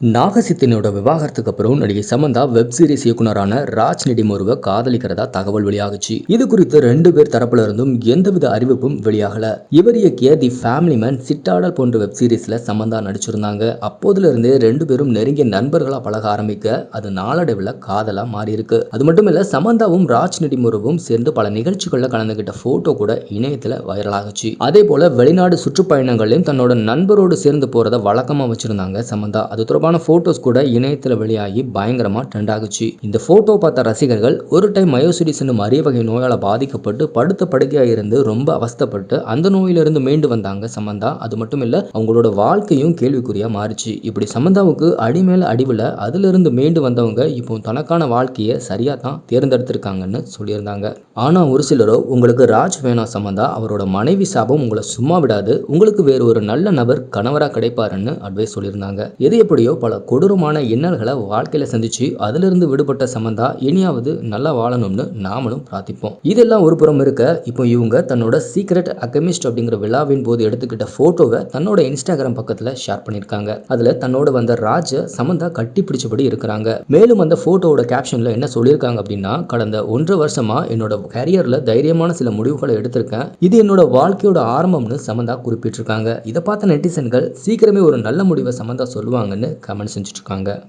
நாகசித்தினோட விவாகரத்துக்கு அப்புறம் நடிகை சமந்தா வெப் சீரிஸ் இயக்குனரான ராஜ் நெடிமுருவை காதலிக்கிறதா தகவல் வெளியாகுச்சு. இது குறித்து ரெண்டு பேர் தரப்புல இருந்தும் எந்தவித அறிவிப்பும் வெளியாகல. இவர் இயக்கிய தி ஃபேமிலி மேன் சிட்டாடல் போன்ற வெப் சீரிஸ்ல சமந்தா நடிச்சிருந்தாங்க. அப்போதுல இருந்தே ரெண்டு பேரும் நெருங்கிய நண்பர்களா பழக ஆரம்பிக்க அது நாளடைவில் காதலா மாறி இருக்கு அது மட்டும் இல்ல சமந்தாவும் ராஜ் நெடிமுருவும் சேர்ந்து பல நிகழ்ச்சிகள்ல கலந்துகிட்ட போட்டோ கூட இணையத்துல வைரலாகுச்சு அதே போல வெளிநாடு சுற்றுப்பயணங்களையும் தன்னோட நண்பரோடு சேர்ந்து போறத வழக்கமா வச்சிருந்தாங்க சமந்தா. அது தொடர்பான போட்டோஸ் கூட இணையத்தில் வெளியாகி பயங்கரமாக ட்ரெண்ட் ஆகுச்சு. இந்த போட்டோ பார்த்த ரசிகர்கள் ஒரு டைம் மயோசிடிஸ் என்னும் அரிய வகை நோயால் பாதிக்கப்பட்டு படுத்த படுக்கையாக இருந்து ரொம்ப அவஸ்தப்பட்டு அந்த நோயிலிருந்து மீண்டு வந்தாங்க சமந்தா. அது மட்டும் இல்லை அவங்களோட வாழ்க்கையும் கேள்விக்குறியாக மாறிச்சு. இப்படி சமந்தாவுக்கு அடி அடிவில் அதிலிருந்து மீண்டு வந்தவங்க இப்போ தனக்கான வாழ்க்கையை சரியாக தான் தேர்ந்தெடுத்திருக்காங்கன்னு சொல்லியிருந்தாங்க. ஆனால் ஒரு சிலரோ உங்களுக்கு ராஜ் வேணா சமந்தா அவரோட மனைவி சாபம் உங்களை சும்மா விடாது உங்களுக்கு வேறு ஒரு நல்ல நபர் கணவராக கிடைப்பாருன்னு அட்வைஸ் சொல்லியிருந்தாங்க. எது எப்படியோ பல கொடூரமான இன்னல்களை வாழ்க்கையில சந்திச்சு அதிலிருந்து விடுபட்ட சமந்தா இனியாவது நல்லா வாழணும்னு நாமளும் பிரார்த்திப்போம். இதெல்லாம் ஒரு புறம் இருக்க இப்போ இவங்க தன்னோட சீக்ரெட் அக்கமிஸ்ட் அப்படிங்கிற விழாவின் போது எடுத்துக்கிட்ட போட்டோவை தன்னோட இன்ஸ்டாகிராம் பக்கத்துல ஷேர் பண்ணியிருக்காங்க. அதுல தன்னோட வந்த ராஜ சமந்தா கட்டி பிடிச்சபடி இருக்கிறாங்க. மேலும் அந்த ஃபோட்டோவோட கேப்ஷன்ல என்ன சொல்லியிருக்காங்க அப்படின்னா கடந்த ஒன்றரை வருஷமா என்னோட கரியர்ல தைரியமான சில முடிவுகளை எடுத்திருக்கேன். இது என்னோட வாழ்க்கையோட ஆரம்பம்னு சமந்தா குறிப்பிட்டிருக்காங்க. இதை பார்த்த நெட்டிசன்கள் சீக்கிரமே ஒரு நல்ல முடிவை சமந்தா சொல்லுவாங்கன்னு கமெண்ட் செஞ்சுட்ருக்காங்க.